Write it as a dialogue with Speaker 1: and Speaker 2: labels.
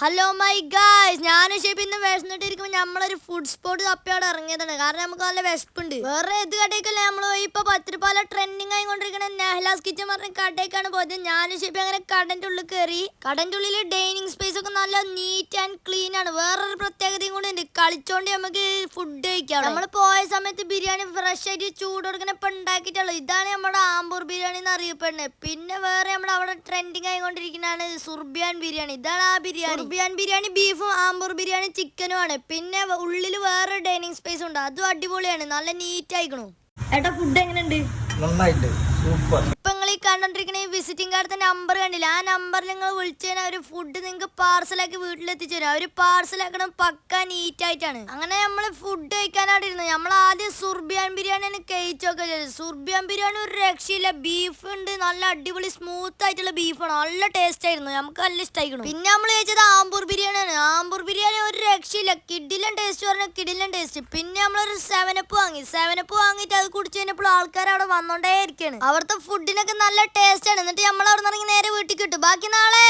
Speaker 1: Hello my guys ഞാൻ ഷേപ്പ് ഇന്ന് വിശന്നിട്ടിരിക്കുമ്പോൾ നമ്മളൊരു ഫുഡ് സ്പോട്ട് തപ്പിയോടെ ഇറങ്ങിയതാണ്. കാരണം നമുക്ക് നല്ല വിശപ്പുണ്ട്. വേറെ ഏത് കടയ്ക്കല്ല നമ്മൾ ഇപ്പൊ പത്തിരിപ്പാല ട്രെൻഡിങ് ആയി കൊണ്ടിരിക്കുന്ന നെഹ്ലാസ് കിച്ചൻ പറഞ്ഞ കടയ്ക്കാണ് പോയത്. ഞാൻ ഷേപ്പ് അങ്ങനെ കടന്റെ ഉള്ളിൽ കയറി കടന്റെ ഉള്ളിൽ ഡൈനിങ് സ്പേസ് ഒക്കെ നല്ല നീറ്റ് ആൻഡ് ക്ലീൻ ആണ്. വേറൊരു പ്രത്യേകതയും കൂടി ഉണ്ട്. കളിച്ചോണ്ട് നമുക്ക് ഫുഡ് കഴിക്കാം നമ്മൾ പോയ സമയത്ത് ബിരിയാണി ഫ്രഷ് ആയിട്ട് ചൂട് കൊടുക്കണ ഇപ്പൊ ഇതാണ് നമ്മുടെ ആമ്പൂർ ബിരിയാണി എന്ന് അറിയപ്പെടുന്നത്. പിന്നെ വേറെ നമ്മൾ അവിടെ ട്രെൻഡിങ് ആയിക്കൊണ്ടിരിക്കുന്നതാണ് സുർബിയാൻ ബിരിയാണി. ഇതാണ് ആ ബിരിയാണി. സുർബിയാൻ ബിരിയാണി ബീഫും ആംബൂർ ബിരിയാണി ചിക്കനും ആണ്. പിന്നെ ഉള്ളിൽ വേറെ ഡൈനിങ് സ്പേസ് ഉണ്ട്. അതും അടിപൊളിയാണ്. നല്ല നീറ്റ് ആയിക്കണു. ഏട്ടാ ഫുഡ് എങ്ങനെയുണ്ട്?
Speaker 2: നന്നായിട്ട് സൂപ്പർ.
Speaker 1: കണ്ടോണ്ടിരിക്കണ വിസിറ്റിംഗ് കാർഡിന്റെ നമ്പർ കണ്ടില്ല? ആ നമ്പറിൽ നിങ്ങൾ വിളിച്ചു കഴിഞ്ഞാൽ ഒരു ഫുഡ് നിങ്ങൾക്ക് പാർസലാക്കി വീട്ടിലെത്തിച്ചു തരും. അവർ പാർസലാക്കണം പക്ക നീറ്റ് ആയിട്ടാണ്. അങ്ങനെ നമ്മൾ ഫുഡ് കഴിക്കാനായിട്ട് ഇരുന്നത് നമ്മൾ ആദ്യം സുർബിയാൻ ബിരിയാണിയാണ് കഴിച്ചൊക്കെ ചെയ്തത്. സുർബിയാൻ ബിരിയാണി ഒരു രക്ഷയില്ല. ബീഫ് ഉണ്ട്. നല്ല അടിപൊളി സ്മൂത്ത് ആയിട്ടുള്ള ബീഫാണ് നല്ല ടേസ്റ്റ് ആയിരുന്നു. നമുക്ക് നല്ല ഇഷ്ടമായിരുന്നു പിന്നെ നമ്മൾ കഴിച്ചത് ആമ്പൂർ ബിരിയാണിയാണ് രക്ഷയില്ല കിഡിലും ടേസ്റ്റ് പറഞ്ഞാൽ കിഡിലും ടേസ്റ്റ് പിന്നെ നമ്മളൊരു സെവനപ്പ് വാങ്ങി. സെവനപ്പ് വാങ്ങിയിട്ട് അത് കുടിച്ചു കഴിഞ്ഞപ്പോൾ ആൾക്കാർ അവിടെ വന്നോണ്ടേ ഇരിക്കാണ്. അവിടുത്തെ ഫുഡിനൊക്കെ നല്ല ടേസ്റ്റ് ആണ്. എന്നിട്ട് നമ്മൾ അവിടെ നിന്ന് നേരെ വീട്ടിൽ കിട്ടും ബാക്കി നാളെ!